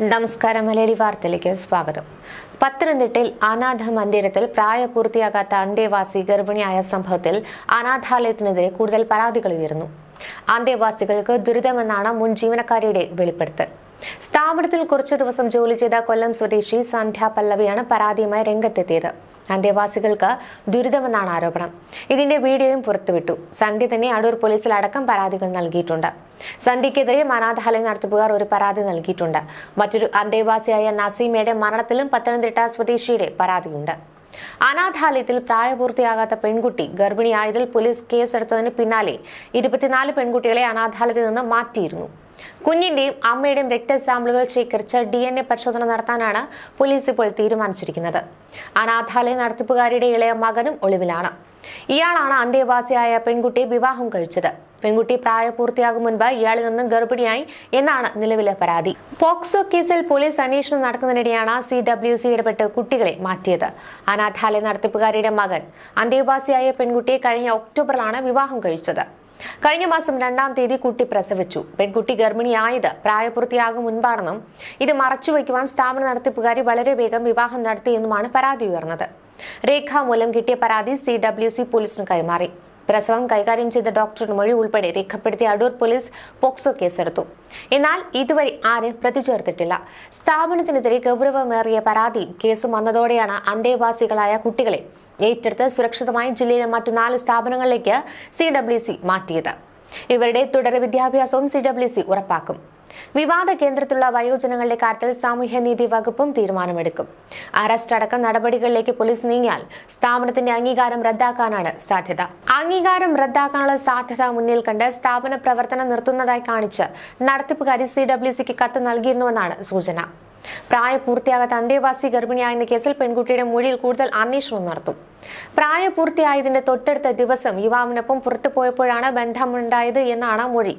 നമസ്കാരം മലയാളി വാർത്തയിലേക്ക് സ്വാഗതം. പത്തനംതിട്ടയിൽ അനാഥ മന്ദിരത്തിൽ പ്രായപൂർത്തിയാകാത്ത അന്തേവാസി ഗർഭിണിയായ സംഭവത്തിൽ അനാഥാലയത്തിനെതിരെ കൂടുതൽ പരാതികൾ ഉയർന്നു. അന്തേവാസികൾക്ക് ദുരിതമെന്നാണ് മുൻ ജീവനക്കാരിയുടെ വെളിപ്പെടുത്തൽ. സ്ഥാപനത്തിൽ കുറച്ചു ദിവസം ജോലി ചെയ്ത കൊല്ലം സ്വദേശി സന്ധ്യ പല്ലവിയാണ് പരാതിയുമായി രംഗത്തെത്തിയത്. അന്തേവാസികൾക്ക് ദുരിതമെന്നാണ് ആരോപണം. ഇതിന്റെ വീഡിയോയും പുറത്തുവിട്ടു. സന്ധ്യ തന്നെ അടൂർ പോലീസിൽ അടക്കം പരാതികൾ നൽകിയിട്ടുണ്ട്. സന്ധ്യക്കെതിരെ അനാഥാലയം നടത്തിപ്പുകാർ ഒരു പരാതി നൽകിയിട്ടുണ്ട്. മറ്റൊരു അന്തേവാസിയായ നസീമയുടെ മരണത്തിലും പത്തനംതിട്ട സ്വദേശിയുടെ പരാതിയുണ്ട്. അനാഥാലയത്തിൽ പ്രായപൂർത്തിയാകാത്ത പെൺകുട്ടി ഗർഭിണിയായതിൽ പോലീസ് കേസെടുത്തതിന് പിന്നാലെ ഇരുപത്തിനാല് പെൺകുട്ടികളെ അനാഥാലയത്തിൽ നിന്ന് മാറ്റിയിരുന്നു. കുഞ്ഞിന്റെയും അമ്മയുടെയും രക്തസാമ്പിളുകൾ ശേഖരിച്ച് ഡി എൻ എ പരിശോധന നടത്താനാണ് പോലീസ് ഇപ്പോൾ തീരുമാനിച്ചിരിക്കുന്നത്. അനാഥാലയ നടത്തിപ്പുകാരിയുടെ ഇളയ മകനും ഒളിവിലാണ്. ഇയാളാണ് അന്തേവാസിയായ പെൺകുട്ടിയെ വിവാഹം കഴിച്ചത്. പെൺകുട്ടി പ്രായപൂർത്തിയാകും മുൻപ് ഇയാളിൽ നിന്നും ഗർഭിണിയായി എന്നാണ് നിലവിലെ പരാതി. പോക്സോ കേസിൽ പോലീസ് അന്വേഷണം നടക്കുന്നതിനിടെയാണ് സി ഡബ്ല്യു സി ഇടപെട്ട് കുട്ടികളെ മാറ്റിയത്. അനാഥാലയ നടത്തിപ്പുകാരിയുടെ മകൻ അന്തേവാസിയായ പെൺകുട്ടിയെ കഴിഞ്ഞ ഒക്ടോബറിലാണ് വിവാഹം കഴിച്ചത്. കഴിഞ്ഞ മാസം രണ്ടാം തീയതി കുട്ടി പ്രസവിച്ചു. പെൺകുട്ടി ഗർഭിണിയായത് പ്രായപൂർത്തിയാകും മുൻപാണെന്നും ഇത് മറച്ചുവെക്കുവാൻ സ്ഥാപന നടത്തിപ്പുകാരി വളരെ വേഗം വിവാഹം നടത്തിയെന്നുമാണ് പരാതി ഉയർന്നത്. രേഖാമൂലം കിട്ടിയ പരാതി സി ഡബ്ല്യു സി പോലീസിന് കൈമാറി. പ്രസവം കൈകാര്യം ചെയ്ത ഡോക്ടറുടെ മൊഴി ഉൾപ്പെടെ രേഖപ്പെടുത്തിയ അടൂർ പോലീസ് പോക്സോ കേസെടുത്തു. എന്നാൽ ഇതുവരെ ആരും പ്രതി ചേർത്തിട്ടില്ല സ്ഥാപനത്തിനെതിരെ ഗൗരവമേറിയ പരാതി കേസും വന്നതോടെയാണ് അന്തേവാസികളായ കുട്ടികളെ ഏറ്റെടുത്ത് സുരക്ഷിതമായി ജില്ലയിലെ മറ്റു നാല് സ്ഥാപനങ്ങളിലേക്ക് സി ഡബ്ല്യു സി മാറ്റിയത്. ഇവരുടെ തുടർ വിദ്യാഭ്യാസവും സി ഡബ്ല്യു സി ഉറപ്പാക്കും. വിവാദ കേന്ദ്രത്തിലുള്ള വയോജനങ്ങളുടെ കാര്യത്തിൽ സാമൂഹ്യനീതി വകുപ്പും തീരുമാനമെടുക്കും. അറസ്റ്റ് അടക്കം നടപടികളിലേക്ക് പോലീസ് നീങ്ങിയാൽ സ്ഥാപനത്തിന്റെ അംഗീകാരം റദ്ദാക്കാനാണ് സാധ്യത. അംഗീകാരം റദ്ദാക്കാനുള്ള സാധ്യത മുന്നിൽ കണ്ട് സ്ഥാപന പ്രവർത്തനം നിർത്തുന്നതായി കാണിച്ച് നടത്തിപ്പുകാരി സി ഡബ്ല്യു സിക്ക് കത്ത് നൽകിയിരുന്നുവെന്നാണ് സൂചന. പ്രായപൂർത്തിയാകാത്ത അന്തേവാസി ഗർഭിണിയായെന്ന കേസിൽ പെൺകുട്ടിയുടെ മൊഴിയിൽ കൂടുതൽ അന്വേഷണം നടത്തും. പ്രായപൂർത്തിയായതിന്റെ തൊട്ടടുത്ത ദിവസം യുവാവിനൊപ്പം പുറത്തു പോയപ്പോഴാണ് ബന്ധമുണ്ടായത് എന്നാണ് മൊഴി.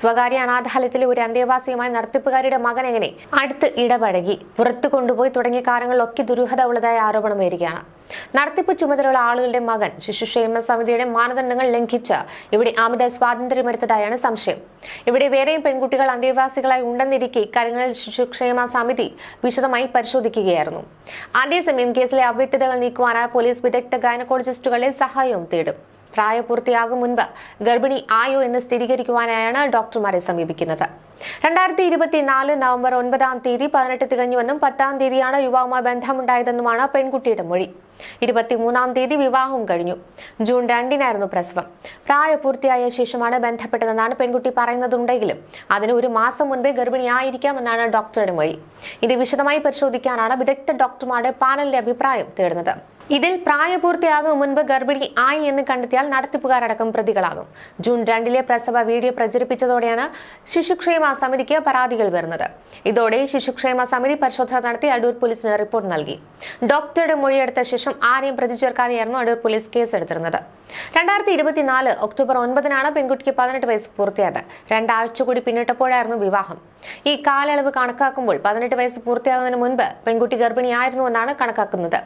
സ്വകാര്യ അനാഥാലയത്തിലെ ഒരു അന്തേവാസിയുമായി നടത്തിപ്പുകാരിയുടെ മകൻ എങ്ങനെ അടുത്ത് ഇടപഴകി പുറത്തു കൊണ്ടുപോയി തുടങ്ങിയ കാര്യങ്ങളിലൊക്കെ ദുരൂഹത ഉള്ളതായ ആരോപണം വരികയാണ് നടത്തിപ്പ് ചുമതലയുള്ള ആളുകളുടെ മകൻ ശിശുക്ഷേമ സമിതിയുടെ മാനദണ്ഡങ്ങൾ ലംഘിച്ച ഇവിടെ അമിത സ്വാതന്ത്ര്യമെടുത്തതായാണ് സംശയം. ഇവിടെ വേറെയും പെൺകുട്ടികൾ അന്തേവാസികളായി ഉണ്ടെന്നിരിക്കെ ഇക്കാര്യങ്ങളിൽ ശിശുക്ഷേമ സമിതി വിശദമായി പരിശോധിക്കുകയായിരുന്നു. അതേസമയം കേസിലെ അവ്യക്തതകൾ നീക്കുവാനായി പോലീസ് വിദഗ്ധ ഗൈനക്കോളജിസ്റ്റുകളുടെ സഹായവും തേടും. പ്രായപൂർത്തിയാകും മുൻപ് ഗർഭിണി ആയോ എന്ന് സ്ഥിരീകരിക്കുവാനായാണ് ഡോക്ടർമാരെ സമീപിക്കുന്നത്. രണ്ടായിരത്തി ഇരുപത്തിനാല് നവംബർ ഒൻപതാം തീയതി പതിനെട്ട് തികഞ്ഞുവെന്നും പത്താം തീയതിയാണ് യുവാവുമായി ബന്ധമുണ്ടായതെന്നുമാണ് പെൺകുട്ടിയുടെ മൊഴി. ഇരുപത്തിമൂന്നാം തീയതി വിവാഹവും കഴിഞ്ഞു. ജൂൺ രണ്ടിനായിരുന്നു പ്രസവം. പ്രായപൂർത്തിയായ ശേഷമാണ് ബന്ധപ്പെട്ടതെന്നാണ് പെൺകുട്ടി പറയുന്നതുണ്ടെങ്കിലും അതിന് ഒരു മാസം മുൻപേ ഗർഭിണിയായിരിക്കാമെന്നാണ് ഡോക്ടറുടെ മൊഴി. ഇത് വിശദമായി പരിശോധിക്കാനാണ് വിദഗ്ധ ഡോക്ടർമാരുടെ പാനലിന്റെ അഭിപ്രായം തേടുന്നത്. ഇതിൽ പ്രായപൂർത്തിയാകും മുൻപ് ഗർഭിണി ആയി എന്ന് കണ്ടെത്തിയാൽ നടത്തിപ്പുകാരടക്കം പ്രതികളാകും. ജൂൺ രണ്ടിലെ പ്രസവ വീഡിയോ പ്രചരിപ്പിച്ചതോടെയാണ് ശിശുക്ഷേമ സമിതിക്ക് പരാതികൾ വരുന്നത്. ഇതോടെ ശിശുക്ഷേമ സമിതി പരിശോധന നടത്തി അടൂർ പോലീസിന് റിപ്പോർട്ട് നൽകി. ഡോക്ടറുടെ മൊഴിയെടുത്ത ശേഷം ആരെയും പ്രതി ചേർക്കാതെയായിരുന്നു അടൂർ പോലീസ് കേസെടുത്തിരുന്നത്. രണ്ടായിരത്തി ഇരുപത്തിനാല് ഒക്ടോബർ ഒൻപതിനാണ് പെൺകുട്ടിക്ക് പതിനെട്ട് വയസ്സ് പൂർത്തിയായത്. രണ്ടാഴ്ച കൂടി പിന്നിട്ടപ്പോഴായിരുന്നു വിവാഹം. ഈ കാലയളവ് കണക്കാക്കുമ്പോൾ പതിനെട്ട് വയസ്സ് പൂർത്തിയാകുന്നതിന് മുൻപ് പെൺകുട്ടി ഗർഭിണിയായിരുന്നുവെന്നാണ് കണക്കാക്കുന്നത്.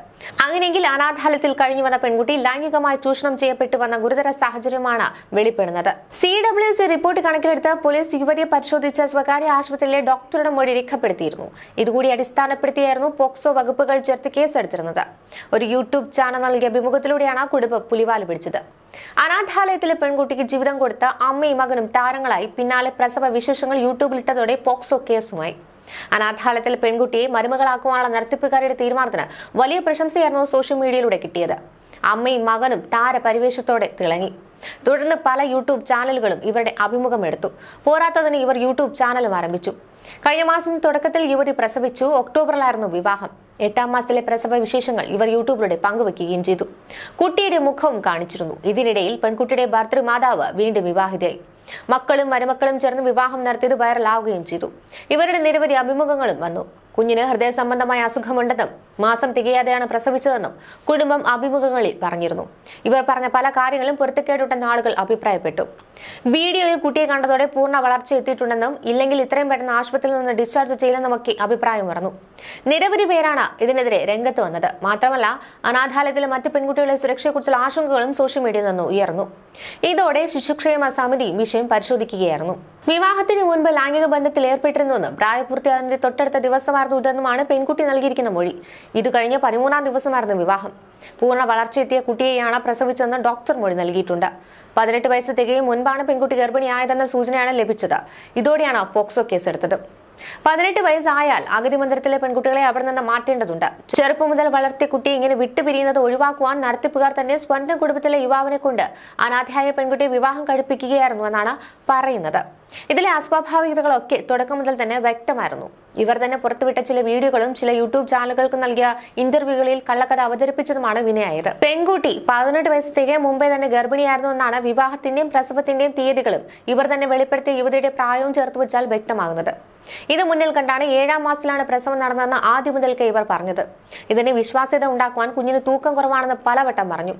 അങ്ങനെയെങ്കിൽ അനാഥാലയത്തിൽ കഴിഞ്ഞു വന്ന പെൺകുട്ടി ലൈംഗികമായി ചൂഷണം ചെയ്യപ്പെട്ടു വന്ന ഗുരുതര സാഹചര്യമാണ് വെളിപ്പെടുന്നത്. സി ഡബ്ല്യു സി റിപ്പോർട്ട് കണക്കിലെടുത്ത് പോലീസ് യുവതിയെ പരിശോധിച്ച സ്വകാര്യ ആശുപത്രിയിലെ ഡോക്ടറുടെ മൊഴി രേഖപ്പെടുത്തിയിരുന്നു. ഇതുകൂടി അടിസ്ഥാനപ്പെടുത്തിയായിരുന്നു പോക്സോ വകുപ്പുകൾ ചേർത്ത് കേസെടുത്തിരുന്നത്. ഒരു യൂട്യൂബ് ചാനൽ നൽകിയ അഭിമുഖത്തിലൂടെയാണ് കുടുംബം പുലിവാൽ പിടിച്ചത്. അനാഥാലയത്തിലെ പെൺകുട്ടിക്ക് ജീവിതം കൊടുത്ത അമ്മയും മകനും താരങ്ങളായി പിന്നാലെ പ്രസവ വിശേഷങ്ങൾ യൂട്യൂബിൽ ഇട്ടതോടെ പോക്സോ കേസുമായി. അനാഥാലയത്തിൽ പെൺകുട്ടിയെ മരുമകളാക്കുവാനുള്ള നടത്തിപ്പുകാരുടെ തീരുമാനത്തിന് വലിയ പ്രശംസയായിരുന്നു സോഷ്യൽ മീഡിയയിലൂടെ കിട്ടിയത്. അമ്മയും മകനും താരപരിവേശത്തോടെ തിളങ്ങി. തുടർന്ന് പല യൂട്യൂബ് ചാനലുകളും ഇവരുടെ അഭിമുഖം എടുത്തു. പോരാത്തതിന് ഇവർ യൂട്യൂബ് ചാനലും ആരംഭിച്ചു. കഴിഞ്ഞ മാസം തുടക്കത്തിൽ യുവതി പ്രസവിച്ചു. ഒക്ടോബറിലായിരുന്നു വിവാഹം. എട്ടാം മാസത്തിലെ പ്രസവ വിശേഷങ്ങൾ ഇവർ യൂട്യൂബിലൂടെ പങ്കുവെക്കുകയും ചെയ്തു. കുട്ടിയുടെ മുഖവും കാണിച്ചിരുന്നു. ഇതിനിടയിൽ പെൺകുട്ടിയുടെ ഭർത്തൃമാതാവ് വീണ്ടും വിവാഹിതയായി. മക്കളും മരുമക്കളും ചേർന്ന് വിവാഹം നടത്തിയത് വൈറലാവുകയും ചെയ്തു. ഇവരുടെ നിരവധി അഭിമുഖങ്ങളും വന്നു. കുഞ്ഞിന് ഹൃദയ സംബന്ധമായ അസുഖമുണ്ടെന്നും മാസം തികയാതെയാണ് പ്രസവിച്ചതെന്നും കുടുംബം അഭിമുഖങ്ങളിൽ പറഞ്ഞിരുന്നു. ഇവർ പറഞ്ഞ പല കാര്യങ്ങളും പൊരുത്തക്കേടുണ്ടെന്ന് ആളുകൾ അഭിപ്രായപ്പെട്ടു. വീഡിയോയിൽ കുട്ടിയെ കണ്ടതോടെ പൂർണ വളർച്ച എത്തിയിട്ടുണ്ടെന്നും ഇല്ലെങ്കിൽ ഇത്രയും പെട്ടെന്ന് ആശുപത്രിയിൽ നിന്ന് ഡിസ്ചാർജ് ചെയ്യില്ലെന്നുമൊക്കെ അഭിപ്രായം പറഞ്ഞു നിരവധി പേരാണ് ഇതിനെതിരെ രംഗത്ത് വന്നത്. മാത്രമല്ല അനാഥാലയത്തിലെ മറ്റു പെൺകുട്ടികളുടെ സുരക്ഷയെക്കുറിച്ചുള്ള ആശങ്കകളും സോഷ്യൽ മീഡിയയിൽ നിന്ന് ഉയർന്നു. ഇതോടെ ശിശുക്ഷേമ സമിതി വിഷയം പരിശോധിക്കുകയായിരുന്നു. വിവാഹത്തിന് മുൻപ് ലൈംഗിക ബന്ധത്തിൽ ഏർപ്പെട്ടിരുന്നുവെന്നും പ്രായപൂർത്തിയായതിന്റെ തൊട്ടടുത്ത ദിവസമായിരുന്നു ഇതെന്നുമാണ് പെൺകുട്ടി നൽകിയിരിക്കുന്ന മൊഴി. ഇത് കഴിഞ്ഞ് പതിമൂന്നാം ദിവസമായിരുന്നു വിവാഹം. പൂർണ വളർച്ചയെത്തിയ കുട്ടിയെയാണ് പ്രസവിച്ചതെന്ന് ഡോക്ടർ മൊഴി നൽകിയിട്ടുണ്ട്. പതിനെട്ട് വയസ്സ് തികയും മുൻപാണ് പെൺകുട്ടി ഗർഭിണിയായതെന്ന സൂചനയാണ് ലഭിച്ചത്. ഇതോടെയാണ് പോക്സോ കേസെടുത്തത്. പതിനെട്ട് വയസ്സായാൽ അഗതി മന്ദിരത്തിലെ പെൺകുട്ടികളെ അവിടെ നിന്ന് മാറ്റേണ്ടതുണ്ട്. ചെറുപ്പം മുതൽ വളർത്തിയ കുട്ടി ഇങ്ങനെ വിട്ടുപിരിയുന്നത് ഒഴിവാക്കുവാൻ നടത്തിപ്പുകാർ തന്നെ സ്വന്തം കുടുംബത്തിലെ യുവാവിനെ കൊണ്ട് അനാഥയായ പെൺകുട്ടിയെ വിവാഹം കഴിപ്പിക്കുകയായിരുന്നു എന്നാണ് പറയുന്നത്. ഇതിലെ അസ്വാഭാവികതകളൊക്കെ തുടക്കം മുതൽ തന്നെ വ്യക്തമായിരുന്നു. ഇവർ തന്നെ പുറത്തുവിട്ട ചില വീഡിയോകളും ചില യൂട്യൂബ് ചാനലുകൾക്ക് നൽകിയ ഇന്റർവ്യൂകളിൽ കള്ളക്കഥ അവതരിപ്പിച്ചതുമാണ് വിനയായത്. പെൺകുട്ടി പതിനെട്ട് വയസ്സ് തികയും മുമ്പേ തന്നെ ഗർഭിണിയായിരുന്നു എന്നാണ് വിവാഹത്തിന്റെയും പ്രസവത്തിന്റെയും തീയതികളും ഇവർ തന്നെ വെളിപ്പെടുത്തിയ യുവതിയുടെ പ്രായവും ചേർത്ത് വെച്ചാൽ വ്യക്തമാകുന്നത്. ഇത് മുന്നിൽ കണ്ടാണ് ഏഴാം മാസത്തിലാണ് പ്രസവം നടന്നതെന്ന് ആദ്യം മുതൽക്കേ ഇവർ പറഞ്ഞത്. ഇതിന് വിശ്വാസ്യത ഉണ്ടാക്കുവാൻ കുഞ്ഞിന് തൂക്കം കുറവാണെന്ന് പലവട്ടം പറഞ്ഞു.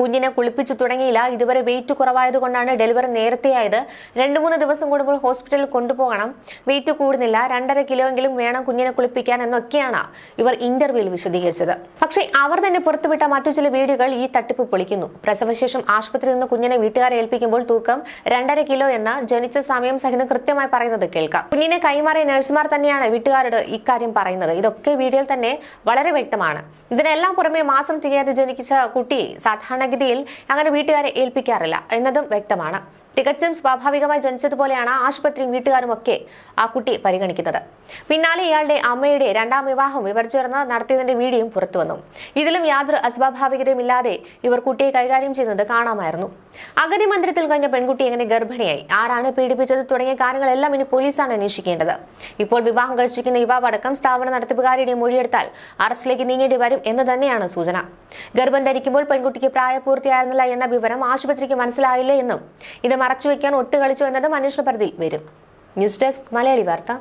കുഞ്ഞിനെ കുളിപ്പിച്ചു തുടങ്ങിയില്ല ഇതുവരെ വെയിറ്റ് കുറവായതുകൊണ്ടാണ് ഡെലിവറി നേരത്തെയായത്. രണ്ടു മൂന്ന് ദിവസം കൂടുമ്പോൾ ഹോസ്പിറ്റലിൽ കൊണ്ടുപോകണം. വെയിറ്റ് കൂടുന്നില്ല രണ്ടര കിലോ എങ്കിലും വേണം കുഞ്ഞിനെ കുളിപ്പിക്കാൻ എന്നൊക്കെയാണ് ഇവർ ഇന്റർവ്യൂവിൽ വിശദീകരിച്ചത്. പക്ഷേ അവർ തന്നെ പുറത്തുവിട്ട മറ്റു ചില വീഡിയോകൾ ഈ തട്ടിപ്പ് പൊളിക്കുന്നു. പ്രസവശേഷം ആശുപത്രിയിൽ നിന്ന് കുഞ്ഞിനെ വീട്ടുകാരെ ഏൽപ്പിക്കുമ്പോൾ തൂക്കം രണ്ടര കിലോ എന്ന ജനിച്ച സമയം സഹിതം കൃത്യമായി പറയുന്നത് കേൾക്കാം. കുഞ്ഞിനെ കൈമാറിയ നഴ്സുമാർ തന്നെയാണ് വീട്ടുകാരോട് ഇക്കാര്യം പറയുന്നത്. ഇതൊക്കെ വീഡിയോയിൽ തന്നെ വളരെ വ്യക്തമാണ്. ഇതിനെല്ലാം പുറമെ മാസം തികയാതെ ജനിച്ച കുട്ടി സാധാരണഗതിയിൽ അങ്ങനെ വീട്ടുകാരെ ഏൽപ്പിക്കാറില്ല എന്നതും വ്യക്തമാണ്. തികച്ചും സ്വാഭാവികമായി ജനിച്ചതുപോലെയാണ് ആശുപത്രിയും വീട്ടുകാരും ഒക്കെ ആ കുട്ടി പരിഗണിക്കുന്നത്. പിന്നാലെ ഇയാളുടെ അമ്മയുടെ രണ്ടാം വിവാഹം ഇവർ ചേർന്ന് നടത്തിയതിന്റെ പുറത്തു വന്നു. ഇതിലും യാതൊരു അസ്വാഭാവികതയും ഇല്ലാതെ ഇവർ കുട്ടിയെ കൈകാര്യം ചെയ്യുന്നത് കാണാമായിരുന്നു. അഗതി മന്ദിരത്തിൽ കഴിഞ്ഞ പെൺകുട്ടി എങ്ങനെ ഗർഭിണിയായി? ആരാണ് പീഡിപ്പിച്ചത് തുടങ്ങിയ കാര്യങ്ങളെല്ലാം ഇനി പോലീസാണ് അന്വേഷിക്കേണ്ടത്. ഇപ്പോൾ വിവാഹം കഴിച്ചിരിക്കുന്ന യുവാവ് അടക്കം സ്ഥാപന നടത്തിപ്പുകാരുടെ മൊഴിയെടുത്താൽ അറസ്റ്റിലേക്ക് നീങ്ങേണ്ടി വരും എന്ന് തന്നെയാണ് സൂചന. ഗർഭം ധരിക്കുമ്പോൾ പെൺകുട്ടിക്ക് പ്രായപൂർത്തിയായിരുന്നില്ല എന്ന വിവരം ആശുപത്രിക്ക് മനസ്സിലായില്ലേ എന്നും ഇത് മറച്ചുവെക്കാൻ ഒത്തുകളിച്ചു എന്നത് അന്വേഷണ പരിധിയിൽ വരും. ന്യൂസ് ഡെസ്ക് മലയാളി വാർത്ത.